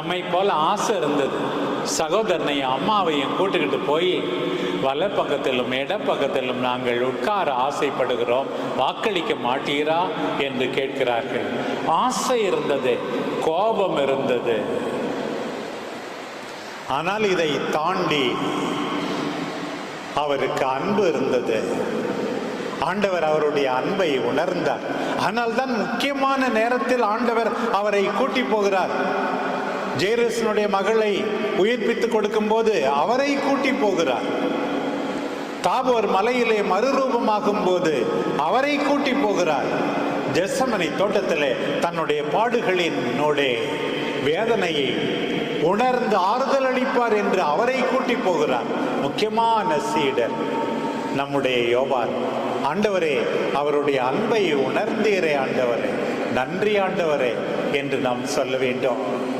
நம்மை போல ஆசை இருந்தது. சகோதரனையும் அம்மாவையும் கூட்டுக்கிட்டு போய் வலப்பக்கத்திலும் இடப்பக்கத்திலும் நாங்கள் உட்கார ஆசைப்படுகிறோம். வாக்களிக்க மாட்டீரா? என்று கேட்கிறார்கள். ஆசை இருந்தது கோபம் இருந்தது. ஆனால் இதை தாண்டி அவருக்கு அன்பு இருந்தது. ஆண்டவர் அவருடைய அன்பை உணர்ந்தார். ஆனால் தான் முக்கியமான நேரத்தில் ஆண்டவர் அவரை கூட்டி போகிறார். ஜெயரசனுடைய மகளை உயிர்ப்பித்து கொடுக்கும்போது அவரை கூட்டி போகிறார். தாபோர் மலையிலே மறுரூபமாகும் போது அவரை கூட்டி போகிறார். ஜெசமனை தோட்டத்திலே தன்னுடைய பாடுகளினோடே வேதனையை உணர்ந்து ஆறுதல் அளிப்பார் என்று அவரை கூட்டி போகிறார். முக்கியமான சீடர் நம்முடைய யோபான் ஆண்டவரே அவருடைய அன்பை உணர்ந்தீரே ஆண்டவரே. நன்றி ஆண்டவரே என்று நாம் சொல்ல வேண்டும்.